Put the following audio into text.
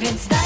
Więc daj